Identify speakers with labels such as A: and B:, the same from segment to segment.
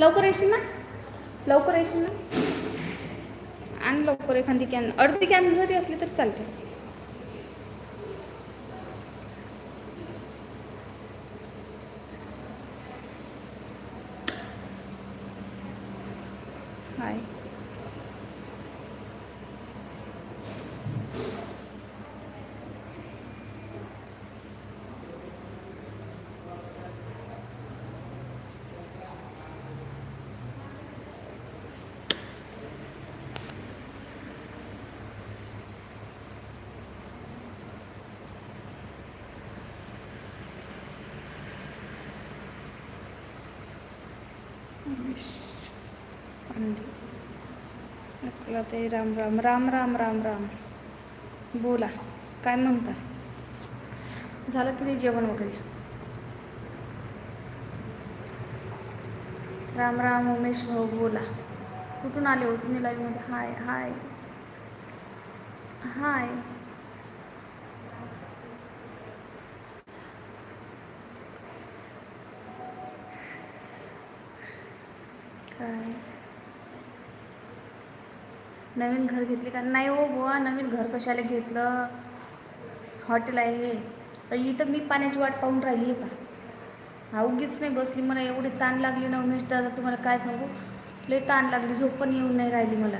A: लवकर येशील ना? लवकर येशील ना? आणि लवकर एखादी कॅन. अर्धी कॅन जरी असली तरी चालते. हाय. आपला ते राम राम राम राम राम राम. बोला काय म्हणता? झालं की नाही जेवण वगैरे? राम राम उमेश भाऊ बोला. कुठून आले हो तुम्ही लाईव्हमध्ये हाय हाय. हाय. काय? नवीन घर घेतले. का नाही हो बुवा नवीन घर कशाला घेतलं? हॉटेल आहे. हे इथं मी पाण्याची वाट पाहून राहिली आहे पा उगीच नाही बसली मला एवढी ताण लागली ना हो उमेश दादा तुम्हाला काय सांगू? लई ताण लागली झोप पण येऊन नाही राहिली मला.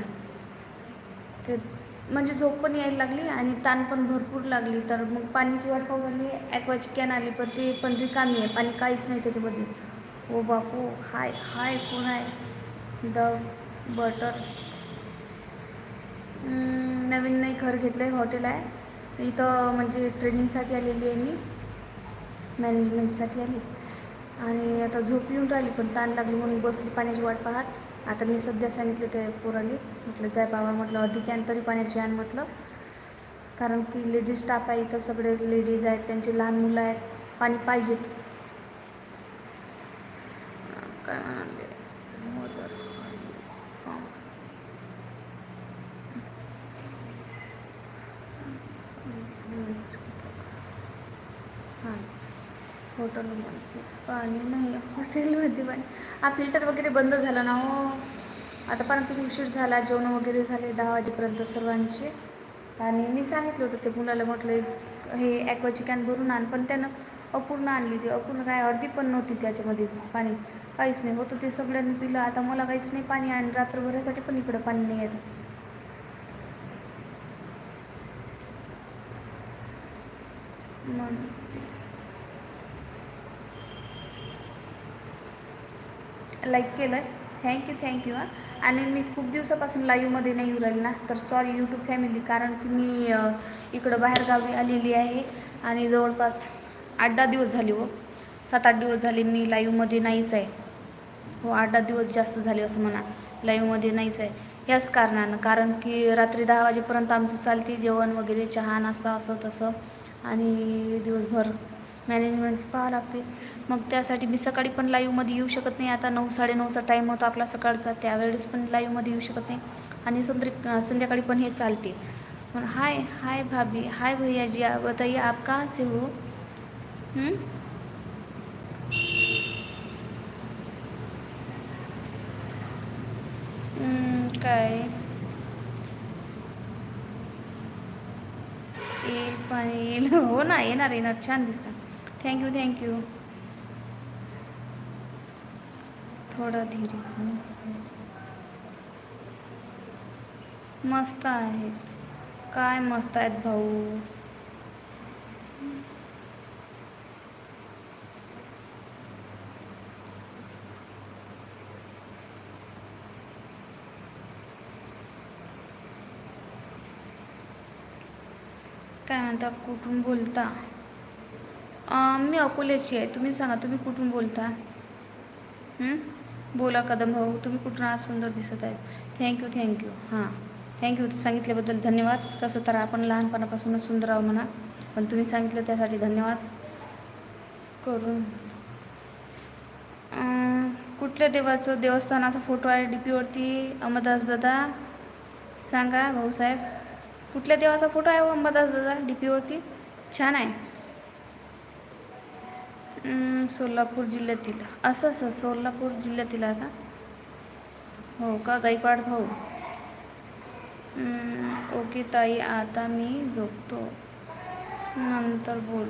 A: ते म्हणजे झोप पण यायला लागली आणि ताण पण भरपूर लागली. तर मग पाण्याची वाट पाहून राहिली ॲक्वाची कॅन आली पण ते पण रिकामी आहे. पाणी काहीच नाही त्याच्यामध्ये. ओ बापू हाय हाय कोण आहे? The butter. नवीन नाही घर घेतलं आहे हॉटेल आहे. इथं म्हणजे ट्रेनिंगसाठी आलेली आहे मी. मॅनेजमेंटसाठी आली. आणि आता झोप येऊन राहिली पण ताण लागली म्हणून बसली पाण्याची वाट पाहत. आता मी सध्या सांगितलं ते पोराली म्हटलं जाय बाबा म्हटलं अधिक आणि तरी पाण्याची आण म्हटलं. कारण की लेडीज स्टाफ आहे इथं सगळे लेडीज आहेत त्यांचे लहान मुलं आहेत पाणी पाहिजेत. काय हां. हॉटेलमध्ये पाणी नाही हॉटेलमध्ये पाणी. हा फिल्टर वगैरे बंद झाला ना हो. आता पण किती उशीर झाला जेवण वगैरे झाले दहा वाजेपर्यंत सर्वांचे. आणि मी सांगितलं होतं ते मुलाला म्हटलं हे ॲक्वाची कॅन भरून आण. पण त्यानं अपूर्ण आणली ती. अपूर्ण काय अर्धी पण नव्हती त्याच्यामध्ये पाणी. काहीच नाही. होतं ते सगळ्यांनी पिलं. आता मला काहीच नाही पाणी आणि रात्रभरासाठी पण इकडं पाणी नाही येतं. म्हणून लाईक केलं थँक्यू थँक्यू हां. आणि मी खूप दिवसापासून लाईव्हमध्ये नाही येऊ ना तर सॉरी यूट्यूब फॅमिली कारण की मी इकडं बाहेरगावी आलेली आहे. आणि जवळपास आठ दहा दिवस झाले हो. सात आठ दिवस झाले मी लाईव्हमध्ये नाहीच आहे. हो आठ दहा दिवस जास्त झाले असं म्हणा. लाईव्हमध्ये नाहीच आहे. याच कारणानं कारण की रात्री दहा वाजेपर्यंत आमचं चालते जेवण वगैरे चहा नाश्ता असं तसं आणि दिवसभर मॅनेजमेंट्स पाहावं लागते. मग त्यासाठी मी सकाळी पण लाईव्हमध्ये येऊ शकत नाही. आता नऊ साडेनऊचा टाईम होता आपला सकाळचा. त्यावेळेस पण लाईव्हमध्ये येऊ शकत नाही. आणि संध्या संध्याकाळी पण हे चालते. पण हाय हाय भाभी हाय भैया जी आप बताइए आप कहाँ से हो? हम्म? काय? येईल पण येईल हो ना येणार येणार छान दिसतात थँक्यू थँक्यू थोडं धीरे. मस्त आहेत. काय मस्त आहेत भाऊ. काय म्हणता कुठून बोलता? मी अकोल्याची आहे. तुम्ही सांगा तुम्ही कुठून बोलता? बोला कदम भाऊ तुम्ही कुठून आज सुंदर दिसत आहेत? थँक्यू थँक्यू हां. थँक्यू सांगितल्याबद्दल धन्यवाद. तसं तर आपण लहानपणापासूनच सुंदर आहो म्हणा. पण तुम्ही सांगितलं त्यासाठी धन्यवाद करून. कुठल्या देवाचं देवस्थानाचा फोटो आहे? डी पीवरती अंबादास दादा. सांगा भाऊसाहेब. कुठल्या देवाचा फोटो आहे हो अंबादास दादा? डी पीवरती छान आहे. सोलापूर जिल्ह्यातील. असं असं. सोलापूर जिल्ह्यातील आहे का? हो का? गायकवाड भाऊ. ओके ताई आता मी झोपतो. नंतर बोल.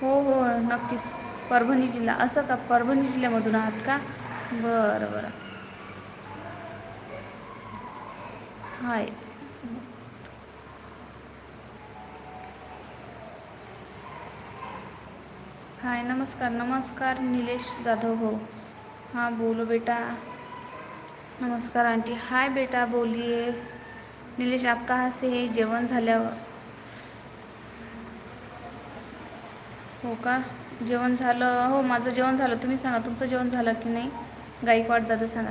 A: हो हो नक्कीच. परभणी जिल्हा. असं का? परभणी जिल्ह्यामधून आहात का? बरं बरं. हाय. हाय नमस्कार नमस्कार निलेश जाधव हो. हां बोलो बेटा. नमस्कार आंटी. हाय बेटा बोलिए. निलेश आप कहाँ से है? जेवण झाल्यावर हो का? जेवण झालं. हो माझं जेवण झालं. तुम्ही सांगा तुमचं जेवण झालं की नाही? गायकवाड दादा सांगा.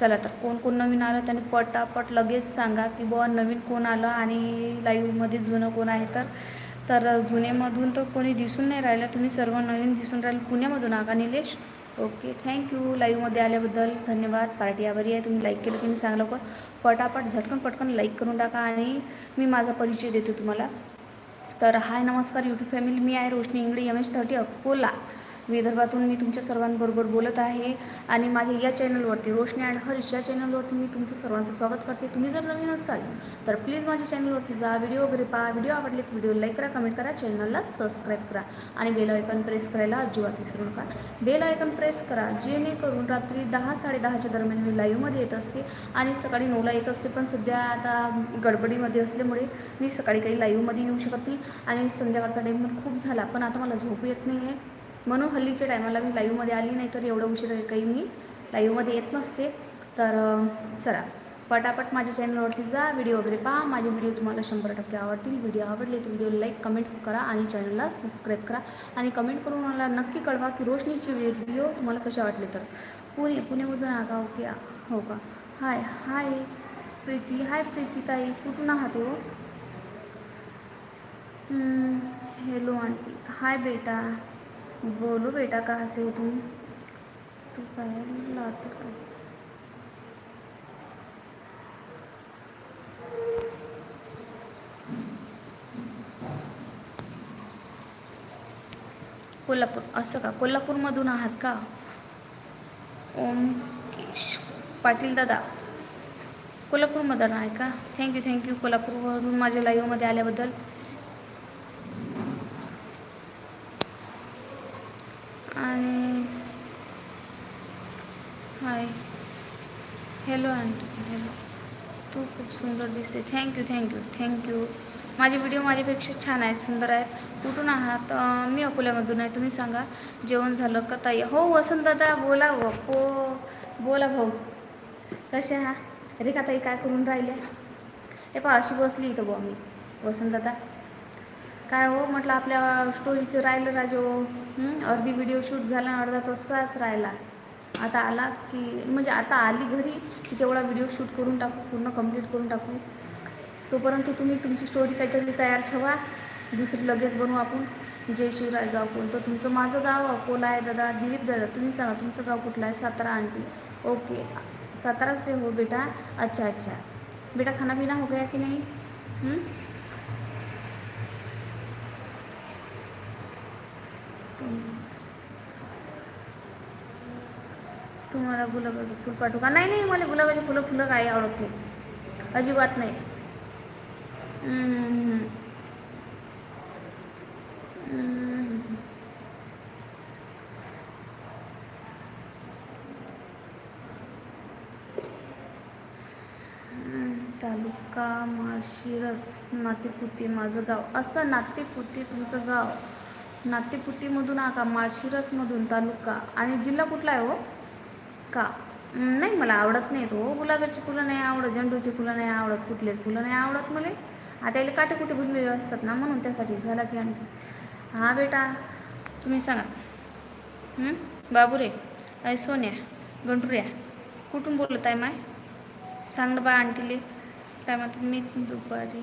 A: चला तर कोण कोण नवीन आलं? त्याने पटापट लगेच सांगा की बुवा नवीन कोण आलं आणि लाईव्हमध्ये जुनं कोण आहे तर? तर जुनेमधून तर कोणी दिसून नाही राहिलं. तुम्ही सर्व नवीन दिसून राहिले. पुण्यामधून आका निलेश. ओके थँक्यू लाईव्हमध्ये आल्याबद्दल धन्यवाद. पार्टी आभारी आहे. तुम्ही लाईक केलं की नाही सांगा लवकर पटापट झटकन पटकन लाईक करून टाका आणि मी माझा परिचय देते तुम्हाला. तर हाय नमस्कार यूट्यूब फॅमिली मी आहे Roshni Ingde M H thirty Akola. विदर्भातून मी तुमच्या सर्वांबरोबर बोलत आहे आणि माझ्या या चॅनलवरती रोशनी अँड हरीश या चॅनलवरती मी तुमचं सर्वांचं स्वागत करते. तुम्ही जर नवीन असाल तर प्लीज माझ्या चॅनलवरती जा व्हिडिओ वगैरे पहा. व्हिडिओ आवडले तर व्हिडिओ लाईक करा कमेंट करा चॅनलला सबस्क्राईब करा आणि बेल आयकॉन प्रेस करायला अजिबात विसरू नका. बेल आयकॉन प्रेस करा जेणेकरून रात्री दहा साडेदहाच्या दरम्यान मी लाईव्हमध्ये येत असते आणि सकाळी नऊला येत असते पण सध्या आता गडबडीमध्ये असल्यामुळे मी सकाळी काही लाईव्हमध्ये येऊ शकत नाही आणि संध्याकाळचा टाईम पण खूप झाला पण आता मला झोप येत नाही आहे म्हणून हल्लीच्या टायमाला मी लाईव्हमध्ये आली नाही तर एवढं उशीर काही मी लाईव्हमध्ये येत नसते. तर चला पटापट माझ्या चॅनलवरती जा व्हिडिओ वगैरे पहा. माझे व्हिडिओ तुम्हाला शंभर टक्के आवडतील. व्हिडिओ आवडले तर व्हिडिओ लाईक कमेंट करा आणि चॅनलला सबस्क्राईब करा. आणि कमेंट करून मला नक्की कळवा की रोशनीचे व्हिडिओ तुम्हाला कसे वाटले तर. पुणे पुण्यामधून आगा ओके हो का? हाय हाय प्रीती. हाय प्रीती ताई. कुठून आहात हो? Hello aunty. हाय बेटा. बोलो बेटा कहाँ से हो तुम? तू काय लावतो काय कोल्हापूर असं का? कोल्हापूरमधून आहात का? ओमकेश पाटील दादा. कोल्हापूरमधून आहे का? थँक्यू थँक्यू कोल्हापूरमधून माझ्या लाईव्हमध्ये आल्याबद्दल आणि हाय हॅलो आंटी हॅलो तू खूप सुंदर दिसते thank you thank you thank you माझे व्हिडिओ माझ्यापेक्षा छान आहेत सुंदर आहेत. कुठून आहात? मी अकोल्यामधून आहे. तुम्ही सांगा. जेवण झालं का ताई? हो वसंत दादा बोला हो बोला भाऊ. कसे आहात? रेखा ताई काय करून राहिल्या? हे पहा अशी बसली इथं बुवा मी वसंत दादा. काय हो? म्हटलं आपल्या स्टोरीचं राहिलं राजो अर्धी व्हिडिओ शूट झाला अर्धा तसाच राहिला. आता आला की म्हणजे आता आली घरी की तेवढा व्हिडिओ शूट करून टाकू पूर्ण कंप्लीट करून टाकू. तोपर्यंत तुम्ही तुमची स्टोरी काहीतरी तयार ठेवा. दुसरी लगेच बनवू आपण. जय शिवराय गाव कोणतं तुमचं माझं गाव अकोला आहे दादा? दिलीप दादा तुम्ही सांगा तुमचं गाव कुठलं आहे? सातारा आंटी. ओके. सातारा से हो बेटा. अच्छा अच्छा. बेटा खाना पीना हो गया की नाही? तुम्हाला गुलाबाचं फुल पाठवू का? नाही नाही मला गुलाबाची फुलं फुलं काही आवडत नाही. अजिबात नाही. तालुका माळशिरस नातेपुते माझं गाव. असं नातेपुते तुमचं गाव. नातेपुतेमधून आका माळशिरसमधून तालुका. आणि जिल्हा कुठला आहे हो? का? नाही मला आवडत नाही तो. गुलाबाची फुलं नाही आवडत झेंडूची फुलं नाही आवडत कुठलेच फुलं नाही आवडत मला. आता याला काटे कुठे फुलले असतात ना म्हणून त्यासाठी झाला की आणखी. हां बेटा तुम्ही सांगा. बाबू रे अय सोन्या गंटुऱ्या कुठून बोलत आहे माय? सांग बा आंटीले. काय म्हणतात मी दुपारी